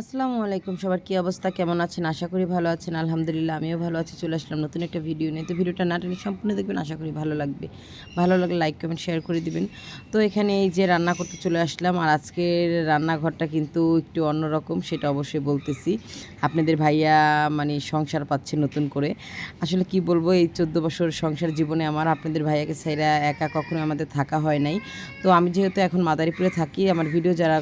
আসসালামু আলাইকুম। সবার কী অবস্থা? কেমন আছেন? আশা করি ভালো আছেন। আলহামদুলিল্লাহ, আমিও ভালো আছি। চলে আসলাম নতুন একটা ভিডিও নিয়ে। তো ভিডিওটা না নাটনি সম্পূর্ণ দেখবেন। আশা করি ভালো লাগবে। ভালো লাগলে লাইক কমেন্ট শেয়ার করে দিবেন। তো এখানে এই যে রান্না করতে চলে আসলাম। আর আজকের রান্নাঘরটা কিন্তু একটু অন্যরকম, সেটা অবশ্যই বলতেছি। আপনাদের ভাইয়া মানে সংসার পাচ্ছে নতুন করে। আসলে কি বলব, এই চোদ্দ বছর সংসার জীবনে আমার আপনাদের ভাইয়াকে সাইরা একা কখনো আমাদের থাকা হয় নাই। তো আমি যেহেতু এখন মাদারীপুরে থাকি, আমার ভিডিও যারা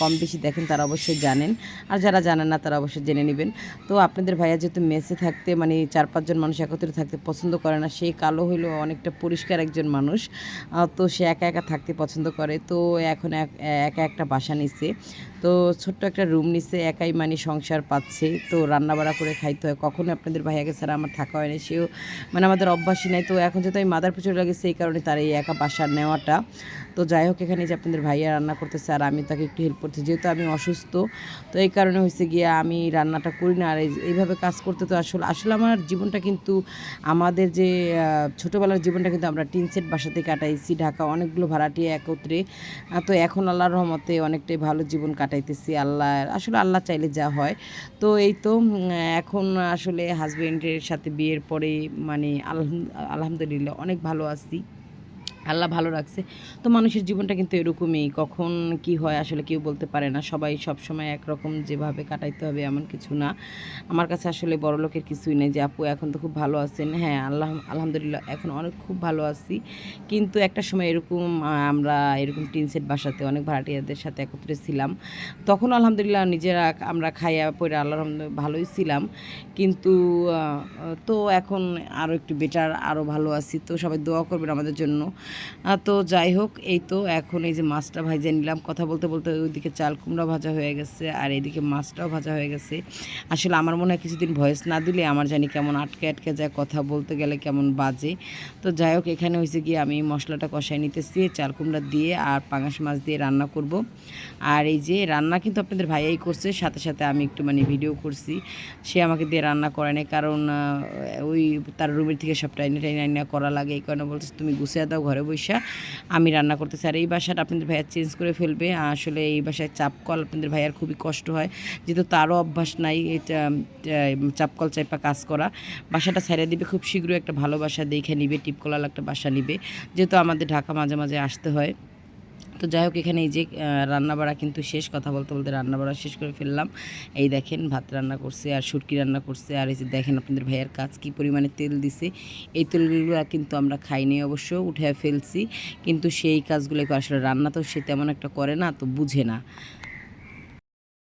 কম বেশি দেখেন, তারা অবশ্যই জানেন। আর যারা জানেন না, তারা অবশ্যই জেনে নেবেন। তো আপনাদের ভাইয়া যেহেতু মেসে থাকতে মানে চার পাঁচজন মানুষ একত্রে থাকতে পছন্দ করে না সেই কালো হইল অনেকটা পরিষ্কার একজন মানুষ। তো সে একা একা থাকতে পছন্দ করে। তো এখন এক- একা একটা বাসা নিচ্ছে তো ছোট্ট একটা রুম নিচ্ছে একাই মানে সংসার পাচ্ছে। তো রান্না বাড়া করে খাইতে হয়। কখনো আপনাদের ভাইয়াকে ছাড়া আমার থাকা হয় না সেও মানে আমাদের অভ্যাসই নাই। তো এখন যেহেতু আমি মাদার পুজো লাগে, সেই কারণে তার এই একা বাসা নেওয়াটা। তো যাই হোক, এখানে যে আপনাদের ভাইয়া রান্না করতেছে আর আমি তাকে একটু হেল্প করতে যেহেতু আমি অসুস্থ, তো এই কারণে হয়েছে গিয়ে আমি রান্নাটা করি না। আর এই- এইভাবে কাজ করতে তো আসলে আসলে আমার জীবনটা কিন্তু আমাদের যে ছোটোবেলার জীবনটা কিন্তু আমরা টিন সেট বাসাতে কাটাইছি। ঢাকা অনেকগুলো ভাড়াটিয়া একত্রে। তো এখন আল্লাহর রহমতে অনেকটাই ভালো জীবন কাটাইতেছি আল্লাহ আসলে আল্লাহ চাইলে যা হয়। তো এই তো এখন আসলে হাজব্যান্ডের সাথে বিয়ের পরে মানে আলহাম- আলহামদুলিল্লাহ অনেক ভালো আছি। আল্লাহ ভালো রাখছে। তো মানুষের জীবনটা কিন্তু এরকমই। কখন কি হয় আসলে কেউ বলতে পারে না। সবাই সব সময় একরকম যেভাবে কাটাইতে হবে এমন কিছু না। আমার কাছে আসলে বড় লোকের কিছুই নেই যে, আপু, এখন তো খুব ভালো আছেন। হ্যাঁ আল্লাহ, আলহামদুলিল্লাহ, এখন অনেক খুব ভালো আছি। কিন্তু একটা সময় এরকম আমরা এরকম টিন সেট বাসাতে অনেক ভাড়াটিয়াদের সাথে একত্রে ছিলাম। তখন আলহামদুলিল্লাহ নিজেরা আমরা খাইয়া পরে আল্লাহ ভালোই ছিলাম। কিন্তু তো এখন আরও একটু বেটার আরও ভালো আছি। তো সবাই দোয়া করবেন আমাদের জন্য। তো যাই হোক, এই তো এখন এই যে মাছটা ভাজে নিলাম। কথা বলতে বলতে ওইদিকে চাল কুমড়া ভাজা হয়ে গেছে আর এইদিকে মাছটাও ভাজা হয়ে গেছে। আসলে আমার মনে হয় কিছুদিন ভয়েস না দিলে আমার জানি কেমন আটকে আটকে যায়, কথা বলতে গেলে কেমন বাজে। তো যাই হোক, এখানে হয়েছে গিয়ে আমি মশলাটা কষাই নিতেছি, চাল কুমড়া দিয়ে আর পাঙাশ মাছ দিয়ে রান্না করব। আর এই যে রান্না কিন্তু আপনাদের ভাইয়াই করছে, সাথে সাথে আমি একটু মানে ভিডিও করছি। সে আমাকে দিয়ে রান্না করে নাই, কারণ ওই তার রুমের থেকে সব টাইনে টাইনে করা লাগে, এই কারণে বলছে তুমি গুছিয়ে দাও ঘরে বৈশা আমি রান্না করতে আর এই বাসাটা আপনাদের ভাইয়া চেঞ্জ করে ফেলবে। আসলে এই বাসায় চাপকল আপনাদের ভাইয়ার খুবই কষ্ট হয়। যেহেতু তারও অভ্যাস নাই এটা চাপ চাপকল চাইপা কাজ করা। বাসাটা ছেড়ে দিবে, খুব শীঘ্রই একটা ভালো বাসা দেখে নিবে টিপকলাল একটা বাসা নিবে। যেহেতু আমাদের ঢাকা মাঝে মাঝে আসতে হয়। তো যাই হোক, এখানে এই যে রান্নাবাড়া কিন্তু শেষ, কথা বলতে বলতে রান্নাবাড়া শেষ করে ফেললাম। এই দেখেন, ভাত রান্না করছে আর সুটকি রান্না করছে। আর এই যে দেখেন, আপনাদের ভাইয়ের কাজ কি পরিমাণে তেল দিছে। এই তেলগুলো কিন্তু আমরা খাইনি অবশ্য, উঠে ফেলছি। কিন্তু সেই কাজগুলো, আসলে রান্না তো সে তেমন একটা করে না, তো বুঝে না।